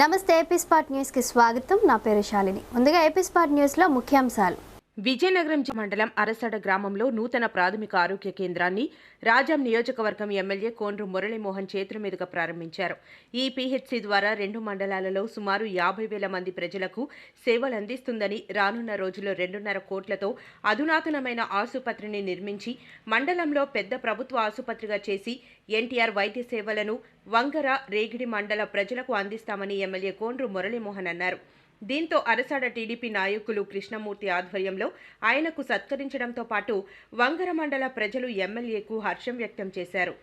నమస్తే AP spot న్యూస్కి స్వాగతం. నా పేరు శాలిని. ముందుగా ఏపీ స్పాట్ న్యూస్లో ముఖ్యాంశాలు. విజయనగరం మండలం అరసడ గ్రామంలో నూతన ప్రాథమిక ఆరోగ్య కేంద్రాన్ని రాజాం నియోజకవర్గం ఎమ్మెల్యే కోండ్రు మురళీమోహన్ చేతుల మీదుగా ప్రారంభించారు. ఈ పీహెచ్సీ ద్వారా రెండు మండలాలలో సుమారు యాభై వేల మంది ప్రజలకు సేవలు అందిస్తుందని రానున్న రోజుల్లో రెండున్నర కోట్లతో అధునాతనమైన ఆసుపత్రిని నిర్మించి మండలంలో పెద్ద ప్రభుత్వ ఆసుపత్రిగా చేసి ఎన్టీఆర్ వైద్య సేవలను వంగర రేగిడి మండల ప్రజలకు అందిస్తామని ఎమ్మెల్యే కోండ్రు మురళీమోహన్ అన్నారు. దీంతో అరసాడ టీడీపీ నాయకులు కృష్ణమూర్తి ఆధ్వర్యంలో ఆయనకు సత్కరించడంతో పాటు వంగర మండల ప్రజలు ఎమ్మెల్యేకు హర్షం వ్యక్తం చేశారు.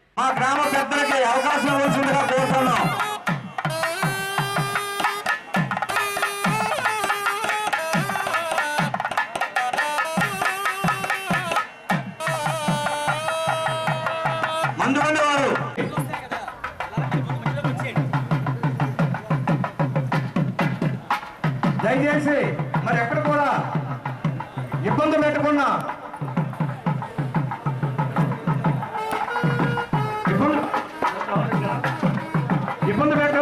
చేసి మరి ఎక్కడ కూడా ఇబ్బంది పెట్టకుండా. ఇబ్బంది ఇబ్బంది పెట్ట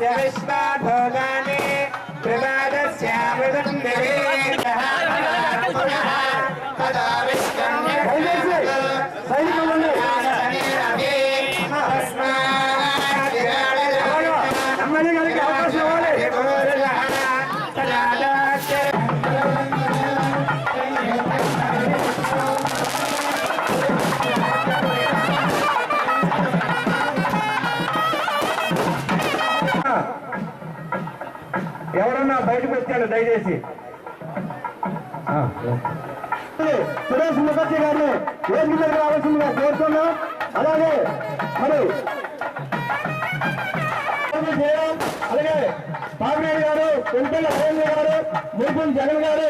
దయచేసి బయటకు వచ్చారు దయచేసి. సురేష్ ముఖర్జీ గారిని వేదిక మీద రావాల్సిందిగా కోరుతున్నాం? అలాగే మరి అలాగే పాపినేని గారు పెంపల్లి అరవింద్ గారు మూపుల్ జగన్ గారు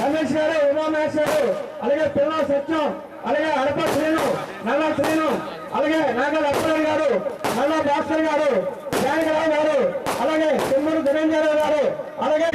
రమేష్ గారు ఉమామేష్ గారు అలాగే పిల్ల సత్యం అలాగే అడప శ్రీను నల్ల శ్రీను అలాగే నాగల్ అప్పలన్ గారు నల్ల భాస్కర్ గారు జానకరావు గారు అలాగే తిమ్మూరు ధనంజయరావు గారు అలాగే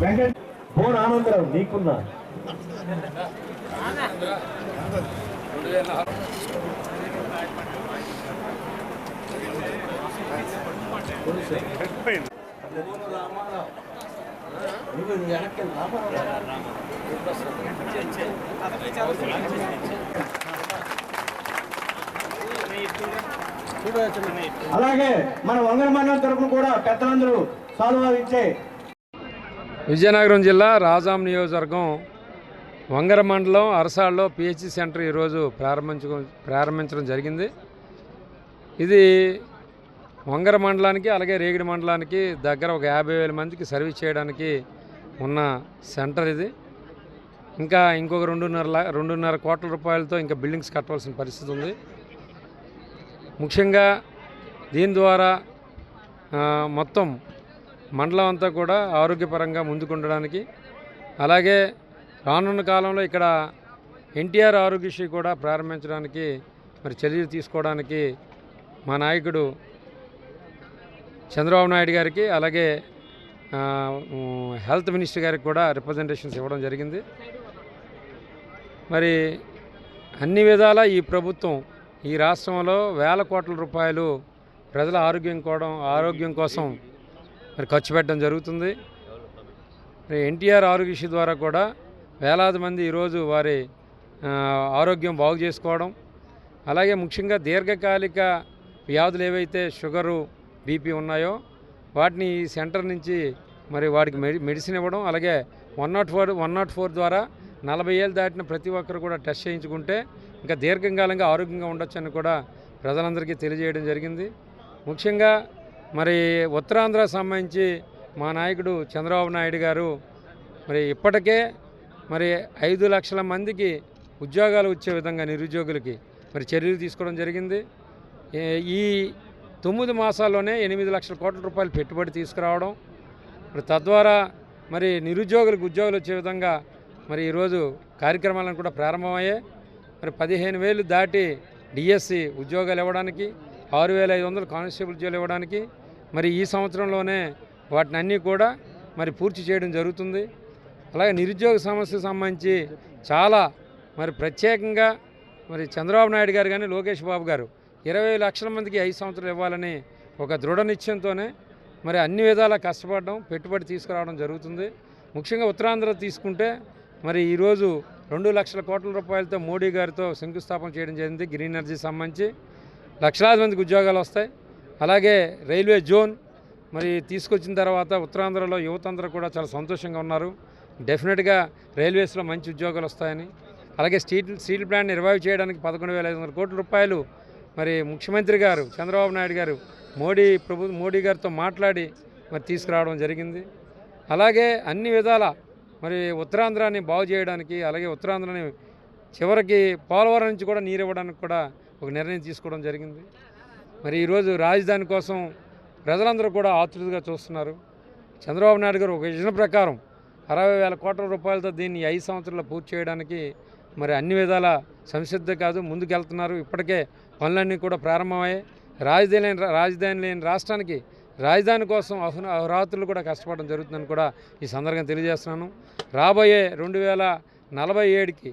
వెంకట్ ఫోన్ ఆనందరావు నీకున్నా. అలాగే మన వంగన మండలం తరపున కూడా పెద్దలందరూ సాల్వా విజయనగరం జిల్లా రాజాం నియోజకవర్గం వంగర మండలం అరసాల్లో పిహెచ్సి సెంటర్ ఈరోజు ప్రారంభించు ప్రారంభించడం జరిగింది. ఇది వంగర మండలానికి అలాగే రేగిడి మండలానికి దగ్గర ఒక యాభై వేల మందికి సర్వీస్ చేయడానికి ఉన్న సెంటర్ ఇది. ఇంకా ఇంకొక రెండున్నర రెండున్నర కోట్ల రూపాయలతో ఇంకా బిల్డింగ్స్ కట్టవలసిన పరిస్థితి ఉంది. ముఖ్యంగా దీని ద్వారా మొత్తం మండలం అంతా కూడా ఆరోగ్యపరంగా ముందుకుండడానికి అలాగే రానున్న కాలంలో ఇక్కడ ఎన్టీఆర్ ఆరోగ్యశ్రీ కూడా ప్రారంభించడానికి మరి చర్యలు తీసుకోవడానికి మా నాయకుడు చంద్రబాబు నాయుడు గారికి అలాగే హెల్త్ మినిస్టర్ గారికి కూడా రిప్రజెంటేషన్స్ ఇవ్వడం జరిగింది. మరి అన్ని విధాల ఈ ప్రభుత్వం ఈ రాష్ట్రంలో వేల కోట్ల రూపాయలు ప్రజల ఆరోగ్యం కోవడం ఆరోగ్యం కోసం మరి ఖర్చు పెట్టడం జరుగుతుంది. మరి ఎన్టీఆర్ ఆరోగ్యశ్రీ ద్వారా కూడా వేలాది మంది ఈరోజు వారి ఆరోగ్యం బాగు చేసుకోవడం అలాగే ముఖ్యంగా దీర్ఘకాలిక వ్యాధులు ఏవైతే షుగరు బీపీ ఉన్నాయో వాటిని ఈ సెంటర్ నుంచి మరి వాడికి మెడి మెడిసిన్ ఇవ్వడం అలాగే one nought four one nought four ద్వారా నలభై ఏళ్ళు దాటిన ప్రతి ఒక్కరు కూడా టెస్ట్ చేయించుకుంటే ఇంకా దీర్ఘకాలంగా ఆరోగ్యంగా ఉండొచ్చని కూడా ప్రజలందరికీ తెలియజేయడం జరిగింది. ముఖ్యంగా మరి ఉత్తరాంధ్ర సంబంధించి మా నాయకుడు చంద్రబాబు నాయుడు గారు మరి ఇప్పటికే మరి ఐదు లక్షల మందికి ఉద్యోగాలు వచ్చే విధంగా నిరుద్యోగులకి మరి చర్యలు తీసుకోవడం జరిగింది. ఈ తొమ్మిది మాసాల్లోనే ఎనిమిది లక్షల కోట్ల రూపాయలు పెట్టుబడి తీసుకురావడం. మరి తద్వారా మరి నిరుద్యోగులకు ఉద్యోగాలు వచ్చే విధంగా మరి ఈరోజు కార్యక్రమాలను కూడా ప్రారంభమయ్యాయి. మరి పదిహేను వేలు దాటి డిఎస్సి ఉద్యోగాలు ఇవ్వడానికి ఆరు వేల ఐదు వందలు కానిస్టేబుల్ ఉద్యోగాలు ఇవ్వడానికి మరి ఈ సంవత్సరంలోనే వాటిని అన్నీ కూడా మరి పూర్తి చేయడం జరుగుతుంది. అలాగే నిరుద్యోగ సమస్యకు సంబంధించి చాలా మరి ప్రత్యేకంగా మరి చంద్రబాబు నాయుడు గారు కానీ లోకేష్ బాబు గారు ఇరవై లక్షల మందికి ఐదు సంవత్సరాలు ఇవ్వాలని ఒక దృఢ నిశ్చయంతోనే మరి అన్ని విధాలా కష్టపడడం పెట్టుబడి తీసుకురావడం జరుగుతుంది. ముఖ్యంగా ఉత్తరాంధ్ర తీసుకుంటే మరి ఈరోజు రెండు లక్షల కోట్ల రూపాయలతో మోడీ గారితో శంకుస్థాపన చేయడం జరిగింది గ్రీన్ ఎనర్జీ సంబంధించి. లక్షలాది మందికి ఉద్యోగాలు వస్తాయి. అలాగే రైల్వే జోన్ మరి తీసుకొచ్చిన తర్వాత ఉత్తరాంధ్రలో యువత అందరూ కూడా చాలా సంతోషంగా ఉన్నారు. డెఫినెట్గా రైల్వేస్లో మంచి ఉద్యోగాలు వస్తాయని. అలాగే స్టీల్ స్టీల్ ప్లాంట్ రివైవ్ చేయడానికి పదకొండు వేల ఐదు వందల కోట్ల రూపాయలు మరి ముఖ్యమంత్రి గారు చంద్రబాబు నాయుడు గారు మోడీ ప్రభు మోడీ గారితో మాట్లాడి మరి తీసుకురావడం జరిగింది. అలాగే అన్ని విధాల మరి ఉత్తరాంధ్రాన్ని బాగు చేయడానికి అలాగే ఉత్తరాంధ్రని చివరికి పోలవరం నుంచి కూడా నీరు ఇవ్వడానికి కూడా ఒక నిర్ణయం తీసుకోవడం జరిగింది. మరి ఈరోజు రాజధాని కోసం ప్రజలందరూ కూడా ఆతృతగా చూస్తున్నారు. చంద్రబాబు నాయుడు గారు ఒక విజన్ ప్రకారం అరవై వేల కోట్ల రూపాయలతో దీన్ని ఐదు సంవత్సరాలు పూర్తి చేయడానికి మరి అన్ని విధాల సంసిద్ధ కాదు ముందుకెళ్తున్నారు. ఇప్పటికే పనులన్నీ కూడా ప్రారంభమయ్యాయి. రాజధాని లేని రాజధాని లేని రాష్ట్రానికి రాజధాని కోసం అహున అహోరాత్రులు కూడా కష్టపడడం జరుగుతుందని కూడా ఈ సందర్భంగా తెలియజేస్తున్నాను. రాబోయే రెండు వేల నలభై ఏడుకి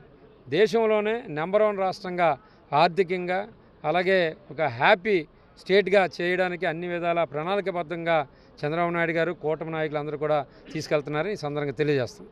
దేశంలోనే నెంబర్ వన్ రాష్ట్రంగా ఆర్థికంగా అలాగే ఒక హ్యాపీ స్టేట్గా చేయడానికి అన్ని విధాల ప్రణాళికబద్ధంగా చంద్రబాబు నాయుడు గారు కూటమి నాయకులు అందరూ కూడా తీసుకెళ్తున్నారని ఈ సందర్భంగా తెలియజేస్తాం.